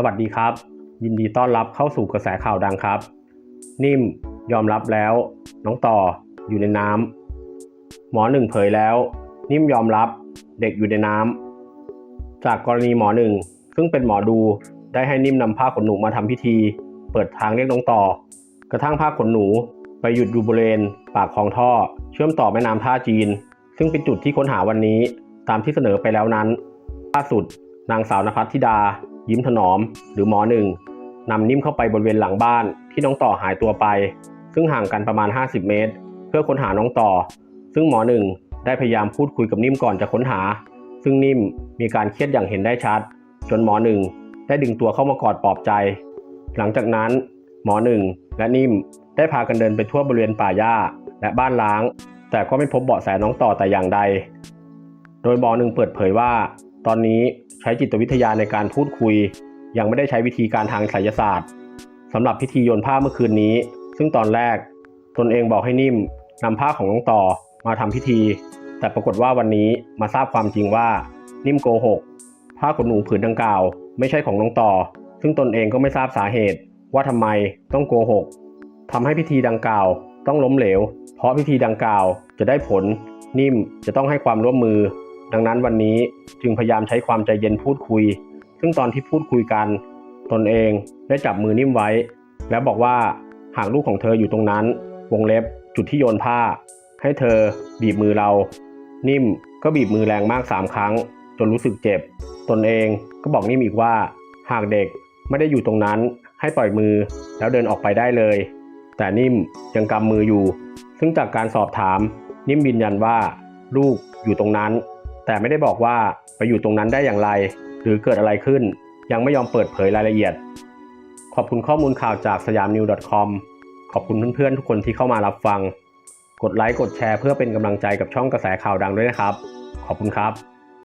สวัสดีครับ ยินดีต้อนรับเข้าสู่กระแสข่าวดังครับ นิ่มยอมรับแล้ว น้องต่ออยู่ในน้ำหมอหนึ่งเผยแล้ว นิ่มยอมรับเด็กอยู่ในน้ำจากกรณีหมอหนึ่งซึ่งเป็นหมอดูได้ให้นิ่มนำผ้าขนหนูมาทำพิธี เปิดทางเรียกน้องต่อ กระทั่งผ้าขนหนูไปหยุดอยู่บริเวณปากคลองท่อ เชื่อมต่อแม่น้ำท่าจีน ซึ่งเป็นจุดที่ค้นหาวันนี้ ตามที่เสนอไปแล้วนั้น ล่าสุด นางสาวนภัสธิดา ยิ้มถนอม หรือหมอหนึ่งนำนิ่มเข้าไปบริเวณหลังบ้านที่น้องต่อหายตัวไป ซึ่งห่างกันประมาณ 50 เมตร เพื่อค้นหาน้องต่อ ซึ่งหมอหนึ่งได้พยายามพูดคุยกับนิ่มก่อนจะค้นหา ซึ่งนิ่มมีการเครียดอย่างเห็นได้ชัด จนหมอหนึ่งได้ดึงตัวเข้ามากอดปลอบใจ หลังจากนั้น หมอหนึ่งและนิ่มได้พากันเดินไปทั่วบริเวณป่าหญ้าและบ้านล้าง แต่ก็ไม่พบเบาะแสน้องต่อแต่อย่างใด โดยหมอหนึ่งเปิดเผยว่า ตอนนี้ใช้จิตวิทยาในการพูดคุย ยังไม่ได้ใช้วิธีการทางไสยศาสตร์สำหรับพิธีโยนผ้าเมื่อคืนนี้ ซึ่งตอนแรก ตนเองบอกให้นิ่มนำผ้าของน้องต่อมาทำพิธี แต่ปรากฏว่าวันนี้มาทราบความจริงว่า นิ่มโกหกผ้าขนหนูผืนดังกล่าว ไม่ใช่ของน้องต่อ ซึ่งตนเองก็ไม่ทราบสาเหตุ ว่าทำไมต้องโกหกทำให้พิธีดังกล่าวต้องล้มเหลว เพราะพิธีดังกล่าวจะได้ผล นิ่มจะต้องให้ความร่วมมือ ดังนั้นวันนี้จึงพยายามใช้ความใจเย็นพูดคุย ซึ่งตอนที่พูดคุยกัน ตนเองได้จับมือนิ่มไว้ แล้วบอกว่าหากลูกของเธออยู่ตรงนั้น วงเล็บจุดที่โยนผ้า ให้เธอบีบมือเรา นิ่มก็บีบมือแรงมากสามครั้ง จนรู้สึกเจ็บ ตนเองก็บอกนิ่มอีกว่า หากเด็กไม่ได้อยู่ตรงนั้น ให้ปล่อยมือแล้วเดินออกไปได้เลย แต่นิ่มยังกำมืออยู่ ซึ่งจากการสอบถาม นิ่มยืนยันว่า ลูกอยู่ตรงนั้น แต่ไม่ได้บอกว่าไปอยู่ตรงนั้นได้อย่างไร หรือเกิดอะไรขึ้น ยังไม่ยอมเปิดเผยรายละเอียด ขอบคุณข้อมูลข่าวจากสยามนิว .com ขอบคุณเพื่อนๆทุกคนที่เข้ามารับฟัง กดไลค์กดแชร์เพื่อเป็นกำลังใจกับช่องกระแสข่าวดังด้วยนะครับ ขอบคุณครับ